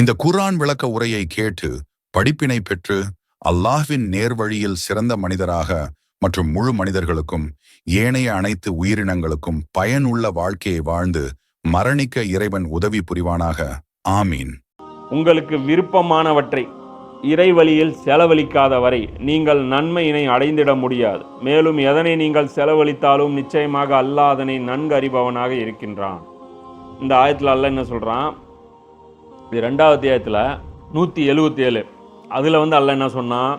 இந்த குர்ஆன் விளக்க உரையை கேட்டு படிப்பினை பெற்று அல்லாஹ்வின் நேர்வழியில் சிறந்த மனிதராக மற்றும் முழு மனிதர்களுக்கும் ஏனைய அனைத்து உயிரினங்களுக்கும் பயனுள்ள வாழ்க்கையை வாழ்ந்து மரணிக்க இறைவன் உதவி புரிவானாக. ஆமீன். உங்களுக்கு விருப்பமானவற்றை இறைவழியில் செலவழிக்காத வரை நீங்கள் நன்மையினை அடைந்திட முடியாது. மேலும் எதனை நீங்கள் செலவழித்தாலும் நிச்சயமாக அல்லாஹ் அதனை நன்கு அறிபவனாக இருக்கின்றான். இந்த ஆயத்தில் அல்ல என்ன சொல்கிறான் இது ரெண்டாவது அத்தியாயத்தில் நூற்றி எழுபத்தி ஏழு அதில் வந்து அல்ல என்ன சொன்னால்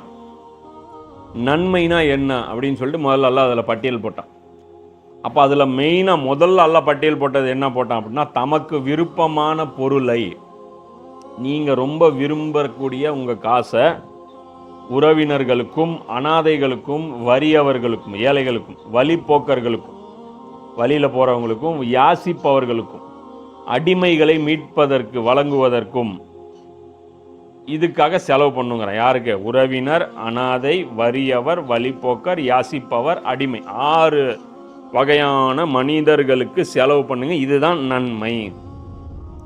நன்மைனா என்ன? அப்படின்னு சொல்லிட்டு முதல்ல அல்ல அதில் பட்டியல் போட்டான். அப்போ அதில் மெயினாக முதல்ல அல்ல பட்டியல் போட்டது என்ன போட்டான் அப்படின்னா தமக்கு விருப்பமான பொருளை நீங்கள் ரொம்ப விரும்பக்கூடிய உங்கள் காசை உறவினர்களுக்கும் அனாதைகளுக்கும் வறியவர்களுக்கும் ஏழைகளுக்கும் வழிப்போக்கர்களுக்கும் வழியில் போகிறவங்களுக்கும் யாசிப்பவர்களுக்கும் அடிமைகளை மீட்பதற்கு வழங்குவதற்கும் இதுக்காக செலவு பண்ணுங்கிறேன். யாருக்கு? உறவினர் அனாதை வறியவர் வழிப்போக்கர் யாசிப்பவர் அடிமை. ஆறு வகையான மனிதர்களுக்கு செலவு பண்ணுங்க. இதுதான் நன்மை.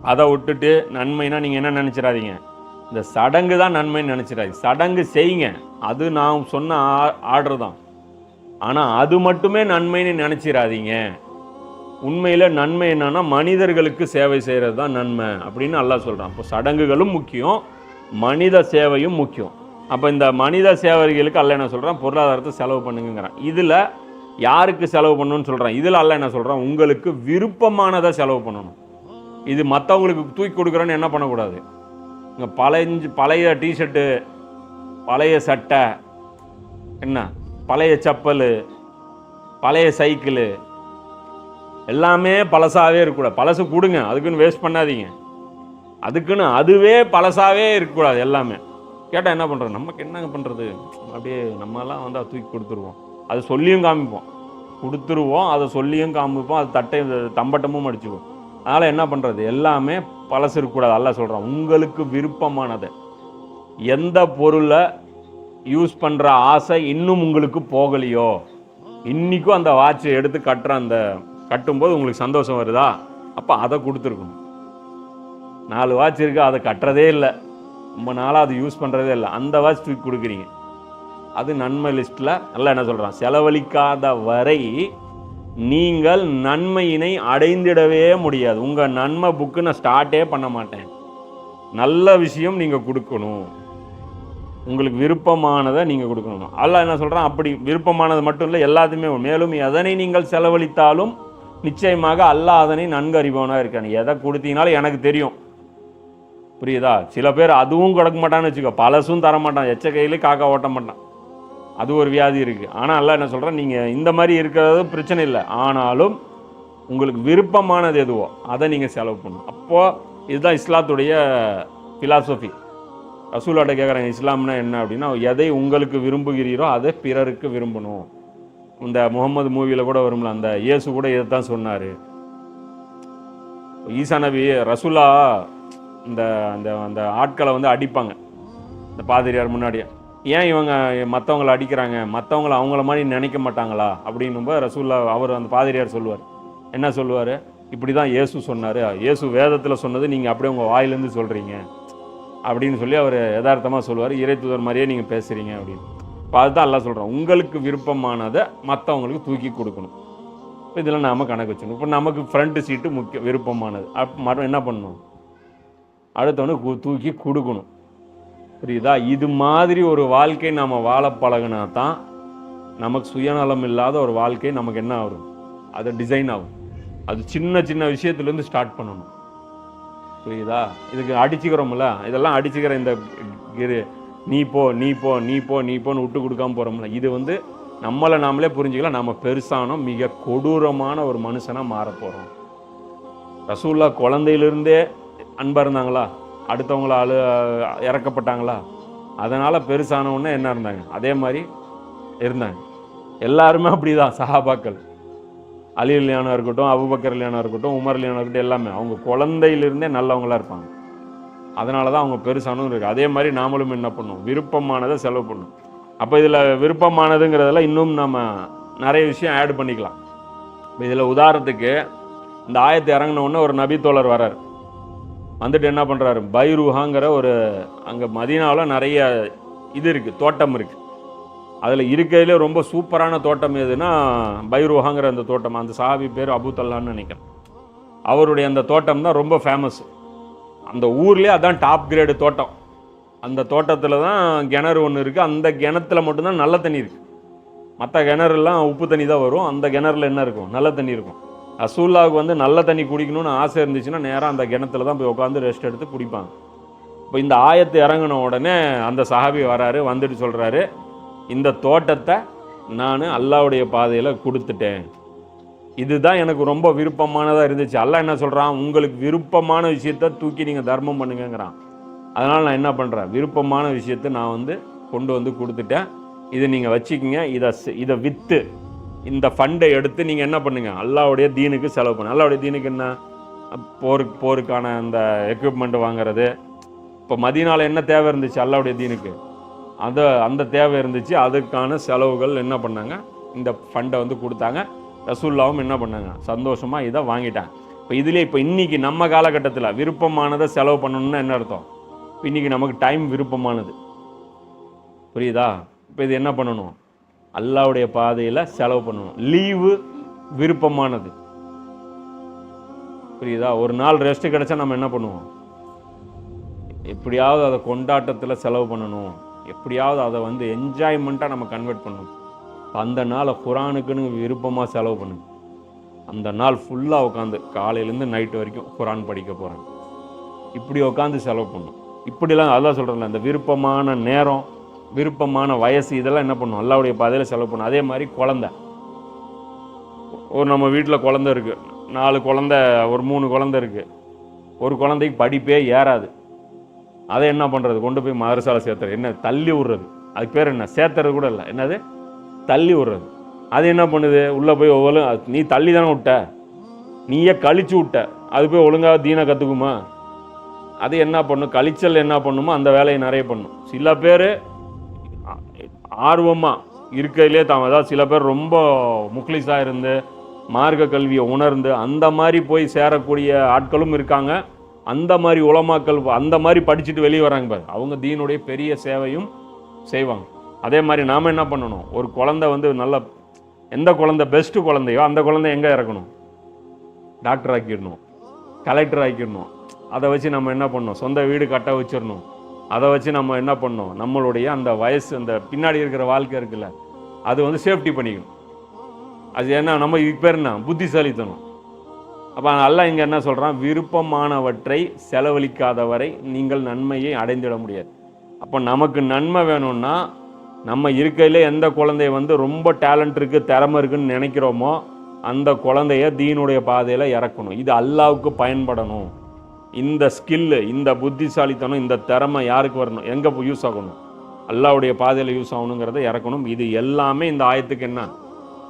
அதை விட்டுட்டு நன்மைனா நீங்கள் என்ன நினச்சிடாதீங்க. இந்த சடங்கு தான் நன்மைன்னு நினச்சிடாதீங்க. சடங்கு செய்யுங்க. அது நான் சொன்ன ஆர்டர் தான். ஆனால் அது மட்டுமே நன்மைன்னு நினச்சிடாதீங்க. உண்மையில் நன்மை என்னன்னா மனிதர்களுக்கு சேவை செய்கிறது தான் நன்மை அப்படின்னு நல்லா சொல்கிறான் அப்போ சடங்குகளும் முக்கியம் மனித சேவையும் முக்கியம். அப்போ இந்த மனித சேவைகளுக்கு அல்ல என்ன சொல்கிறான் பொருளாதாரத்தை செலவு பண்ணுங்கிறான் இதில் யாருக்கு செலவு பண்ணணும்னு சொல்கிறான் இதில் அல்ல என்ன சொல்கிறான் உங்களுக்கு விருப்பமானதை செலவு பண்ணணும். இது மற்றவங்களுக்கு தூக்கி கொடுக்குறேன்னு என்ன பண்ணக்கூடாது? இங்கே பழைஞ்சு பழைய டிஷர்ட்டு பழைய சட்டை என்ன? பழைய செப்பல் பழைய சைக்கிளு எல்லாமே பழசாகவே இருக்கக்கூடாது. பழசு கொடுங்க அதுக்குன்னு வேஸ்ட் பண்ணாதீங்க. அதுக்குன்னு அதுவே பழசாகவே இருக்கக்கூடாது எல்லாமே. கேட்டால் என்ன பண்ணுறோம் நமக்கு என்னங்க பண்ணுறது அப்படியே நம்மலாம் வந்து அதை தூக்கி கொடுத்துருவோம். அது சொல்லியும் காமிப்போம். கொடுத்துருவோம் அதை சொல்லியும் காமிப்போம் அது தட்டை தம்பட்டமும் அடிச்சுக்குவோம் அதனால் என்ன பண்ணுறது எல்லாமே பழசு இருக்கக்கூடாது. அல்ல சொல்கிறோம் உங்களுக்கு விருப்பமானது எந்த பொருளை யூஸ் பண்ணுற ஆசை இன்னும் உங்களுக்கு போகலையோ? இன்றைக்கும் அந்த வாட்சை எடுத்து கட்டுற அந்த கட்டும்போது உங்களுக்கு சந்தோஷம் வருதா? அப்போ அதை கொடுத்துருக்கணும். நாலு வாட்ச் இருக்குது அதை கட்டுறதே இல்லை. ரொம்ப நாளாக அது யூஸ் பண்ணுறதே இல்லை. அந்த வாட்ச் தூக்கி கொடுக்குறீங்க. அது நன்மை லிஸ்ட்டில் நல்லா என்ன சொல்கிறான் செலவழிக்காத வரை நீங்கள் நன்மையினை அடைந்திடவே முடியாது. உங்கள் நன்மை புக்கு நான் ஸ்டார்ட்டே பண்ண மாட்டேன். நல்ல விஷயம் நீங்கள் கொடுக்கணும். உங்களுக்கு விருப்பமானதை நீங்கள் கொடுக்கணும். அதெல்லாம் என்ன சொல்கிறான் அப்படி விருப்பமானது மட்டும் இல்லை எல்லாத்தையுமே மேலும் எதனை நீங்கள் செலவழித்தாலும் நிச்சயமாக அல்லாஹ் அதனை நன்கு அறிபவனாக இருக்கான். எதை கொடுத்தீங்கனாலும் எனக்கு தெரியும். புரியுதா? சில பேர் அதுவும் கொடுக்க மாட்டான்னு வச்சுக்கோ. பழசும் தர மாட்டான். எச்ச கையிலே காக்கா ஓட்ட மாட்டான். அது ஒரு வியாதி இருக்குது ஆனால் அல்ல என்ன சொல்கிறேன் நீங்கள் இந்த மாதிரி இருக்கிறது பிரச்சனை இல்லை. ஆனாலும் உங்களுக்கு விருப்பமானது எதுவோ அதை நீங்கள் செலவு பண்ணணும். அப்போது இதுதான் இஸ்லாத்துடைய ஃபிலாசபி ரசூலாட்ட கேட்குறாங்க இஸ்லாம்னா என்ன? அப்படின்னா எதை உங்களுக்கு விரும்புகிறீரோ அதை பிறருக்கு விரும்பணும். இந்த முகமது மூவியில் கூட வரும்ல அந்த இயேசு கூட இதை தான் சொன்னார். ஈசா நபி ரசுல்லா இந்த அந்த அந்த ஆட்களை வந்து அடிப்பாங்க. இந்த பாதிரியார் முன்னாடியே. ஏன் இவங்க மற்றவங்கள அடிக்கிறாங்க? மற்றவங்கள அவங்கள மாதிரி நினைக்க மாட்டாங்களா? அப்படின்னும்போது ரசூல்லா அவர் அந்த பாதிரியார் சொல்லுவார். என்ன சொல்லுவார்? இப்படி தான் இயேசு சொன்னார். இயேசு வேதத்தில் சொன்னது நீங்கள் அப்படியே உங்கள் வாயிலேருந்து சொல்கிறீங்க அப்படின்னு சொல்லி அவர் யதார்த்தமாக சொல்லுவார். இறை தூதர் மாதிரியே நீங்கள் பேசுகிறீங்க அப்படின்னு. இப்போ அதுதான் எல்லாம் சொல்கிறோம் உங்களுக்கு விருப்பமானதை மற்றவங்களுக்கு தூக்கி கொடுக்கணும். இப்போ இதில் நாம் கணக்கு வச்சுக்கணும். இப்போ நமக்கு ஃப்ரண்ட் சீட்டு முக்கிய விருப்பமானது. அப் மறு என்ன பண்ணணும்? அடுத்தவனுக்கு தூக்கி கொடுக்கணும். புரியுதா? இது மாதிரி ஒரு வாழ்க்கை நாம் வாழ பழகினா தான் நமக்கு சுயநலம் இல்லாத ஒரு வாழ்க்கை நமக்கு என்ன ஆகும்? அது டிசைன் ஆகும். அது சின்ன சின்ன விஷயத்துலேருந்து ஸ்டார்ட் பண்ணணும். புரியுதா? இதுக்கு அடிச்சுக்கிறோம்ல? இதெல்லாம் அடிச்சுக்கிற இந்த நீ போ நீ போ நீ போ நீ போன்னு விட்டு கொடுக்காம போகிறோம்ல இது வந்து நம்மளை நாமளே புரிஞ்சுக்கலாம். நம்ம பெருசானோம் மிக கொடூரமான ஒரு மனுஷனாக மாற போகிறோம் ரசூல்லா குழந்தையிலிருந்தே அன்பாக இருந்தாங்களா? அடுத்தவங்கள அழு இறக்கப்பட்டாங்களா? அதனால் பெருசானவுடனே என்ன இருந்தாங்க? அதே மாதிரி இருந்தாங்க. எல்லாருமே அப்படி தான் சஹாபாக்கள். அலி இல்லையானா இருக்கட்டும் அபுபக்கர் இல்லையானா இருக்கட்டும் உமர் இல்லையானா இருக்கட்டும் எல்லாமே. அவங்க குழந்தையிலிருந்தே நல்லவங்களா இருப்பாங்க. அதனால தான் அவங்க பெருசானும் இருக்குது அதே மாதிரி நாமளும் என்ன பண்ணும்? விருப்பமானதை செலவு பண்ணும். அப்போ இதில் விருப்பமானதுங்கிறதெல்லாம் இன்னும் நம்ம நிறைய விஷயம் ஆட் பண்ணிக்கலாம். இப்போ இதில் உதாரணத்துக்கு இந்த ஆயத்தை இறங்கினோடனே ஒரு நபி தோழர் வரார் வந்துட்டு என்ன பண்ணுறாரு பைருஹாங்கிற ஒரு அங்கே மதீனாவில் நிறைய இது இருக்குது தோட்டம் இருக்குது அதில் இருக்கையிலே ரொம்ப சூப்பரான தோட்டம் எதுனா பைருஹாங்கிற அந்த தோட்டம். அந்த சாவி பேர் அபுதல்லான்னு நினைக்கிறேன். அவருடைய அந்த தோட்டம் தான் ரொம்ப ஃபேமஸ் அந்த ஊர்லேயே அதான் டாப் கிரேடு தோட்டம். அந்த தோட்டத்தில் தான் கிணறு ஒன்று இருக்குது அந்த கிணத்துல மட்டும்தான் நல்ல தண்ணி இருக்குது மற்ற கிணறுலாம் உப்பு தண்ணி தான் வரும். அந்த கிணறுல என்ன இருக்கும்? நல்ல தண்ணி இருக்கும். ரசூல்லாவுக்கு வந்து நல்ல தண்ணி குடிக்கணும்னு ஆசை இருந்துச்சுன்னா நேராக அந்த கிணத்துல தான் போய் உட்காந்து ரெஸ்ட் எடுத்து குடிப்பாங்க. இப்போ இந்த ஆயத்து இறங்கின உடனே அந்த சஹாபி வராரு வந்துட்டு சொல்கிறாரு இந்த தோட்டத்தை நான் அல்லாவுடைய பாதையில் கொடுத்துட்டேன். இதுதான் எனக்கு ரொம்ப விருப்பமானதாக இருந்துச்சு. அல்ல என்ன சொல்கிறான் உங்களுக்கு விருப்பமான விஷயத்த தூக்கி நீங்கள் தர்மம் பண்ணுங்கங்கிறான். அதனால் நான் என்ன பண்ணுறேன் விருப்பமான விஷயத்தை நான் வந்து கொண்டு வந்து கொடுத்துட்டேன். இதை நீங்கள் வச்சுக்கிங்க. இதை இதை விற்று இந்த ஃபண்டை எடுத்து நீங்கள் என்ன பண்ணுங்கள் அல்லாவுடைய தீனுக்கு செலவு பண்ணு. அல்லாவுடைய தீனுக்கு என்ன? போருக்கு போருக்கான அந்த எக்யூப்மெண்ட் வாங்குறது. இப்போ மதியனால என்ன தேவை இருந்துச்சு? அல்லாவுடைய தீனுக்கு. அதை அந்த தேவை இருந்துச்சு. அதுக்கான செலவுகள் என்ன பண்ணாங்க? இந்த ஃபண்டை வந்து கொடுத்தாங்க. ரசூல்லாவும் என்ன பண்ணாங்க? சந்தோஷமாக இதை வாங்கிட்டாங்க. இப்போ இதுலேயே இப்போ இன்றைக்கி நம்ம காலகட்டத்தில் விருப்பமானதை செலவு பண்ணணும்னா என்ன அர்த்தம்? இப்போ இன்னைக்கு நமக்கு டைம் விருப்பமானது. புரியுதா? இப்போ இது என்ன பண்ணணும்? அல்லாவுடைய பாதையில் செலவு பண்ணணும். லீவு விருப்பமானது. புரியுதா? ஒரு நாள் ரெஸ்ட் கிடைச்சா நம்ம என்ன பண்ணுவோம்? எப்படியாவது அதை கொண்டாட்டத்தில் செலவு பண்ணணும். எப்படியாவது அதை வந்து என்ஜாய்மெண்ட்டாக நம்ம கன்வெர்ட் பண்ணணும். அந்த நாளை குரானுக்குன்னு விருப்பமாக செலவு பண்ணுங்க அந்த நாள் ஃபுல்லாக உட்காந்து காலையிலேருந்து நைட்டு வரைக்கும் குரான் படிக்க போகிறேன் இப்படி உட்காந்து செலவு பண்ணும். இப்படிலாம் அதான் சொல்கிறேன்ல அந்த விருப்பமான நேரம் விருப்பமான வயசு இதெல்லாம் என்ன பண்ணும்? அல்லாவுடைய பாதையில் செலவு பண்ணும். அதே மாதிரி குழந்த. ஒரு நம்ம வீட்டில் குழந்த இருக்குது நாலு குழந்த ஒரு மூணு குழந்த இருக்குது ஒரு குழந்தைக்கு படிப்பே ஏறாது. அதை என்ன பண்ணுறது கொண்டு போய் மதரசாலை சேர்த்துறது. என்ன? தள்ளி விடுறது. அதுக்கு பேர் என்ன? சேர்த்துறது கூட இல்லை. என்னது? தள்ளி விடுறது. அது என்ன பண்ணுது? உள்ளே போய் ஒவ்வொரு நீ தள்ளி தானே விட்ட. நீயே கழிச்சு விட்ட. அது போய் ஒழுங்காக தீனை கற்றுக்குமா அது என்ன பண்ணும்? கழிச்சல் என்ன பண்ணுமோ அந்த வேலையை நிறைய பண்ணும். சில பேர் ஆர்வமாக இருக்கையிலே தான் அதாவது சில பேர் ரொம்ப முக்லிஸாக இருந்து மார்க்க கல்வியை உணர்ந்து அந்த மாதிரி போய் சேரக்கூடிய ஆட்களும் இருக்காங்க. அந்த மாதிரி உளமாக்கல் அந்த மாதிரி படிச்சுட்டு வெளியே வராங்க பாரு. அவங்க தீனுடைய பெரிய சேவையும் செய்வாங்க. அதே மாதிரி நாம் என்ன பண்ணணும்? ஒரு குழந்தை வந்து நல்ல எந்த குழந்தை பெஸ்ட்டு குழந்தையோ அந்த குழந்தை எங்கே இறக்கணும்? டாக்டர் ஆக்கிடணும். கலெக்டர் ஆக்கிடணும். அதை வச்சு நம்ம என்ன பண்ணணும்? சொந்த வீடு கட்ட வச்சிடணும். அதை வச்சு நம்ம என்ன பண்ணணும்? நம்மளுடைய அந்த வயசு அந்த பின்னாடி இருக்கிற வாழ்க்கை இருக்குல்ல அது வந்து சேஃப்டி பண்ணிக்கணும். அது என்ன நம்ம இதுக்கு பேர் என்ன? புத்திசாலித்தனம். அப்போ நல்லா இங்கே என்ன சொல்கிறான் விருப்பமானவற்றை செலவழிக்காதவரை நீங்கள் நன்மையை அடைந்திட முடியாது. அப்போ நமக்கு நன்மை வேணும்னா நம்ம இருக்கையிலே எந்த குழந்தைய வந்து ரொம்ப டேலண்ட் இருக்குது திறமை இருக்குன்னு நினைக்கிறோமோ அந்த குழந்தைய தீனுடைய பாதையில் இறக்கணும். இது அல்லாவுக்கு பயன்படணும். இந்த ஸ்கில்லு இந்த புத்திசாலித்தனம் இந்த திறமை யாருக்கு வரணும்? எங்கே யூஸ் ஆகணும்? அல்லாவுடைய பாதையில் யூஸ் ஆகணுங்கிறத இறக்கணும். இது எல்லாமே இந்த ஆயத்துக்கு என்ன?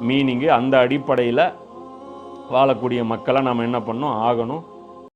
மீனிங்கு அந்த அடிப்படையில் வாழக்கூடிய மக்களை நாம் என்ன பண்ணணும்? ஆகணும்.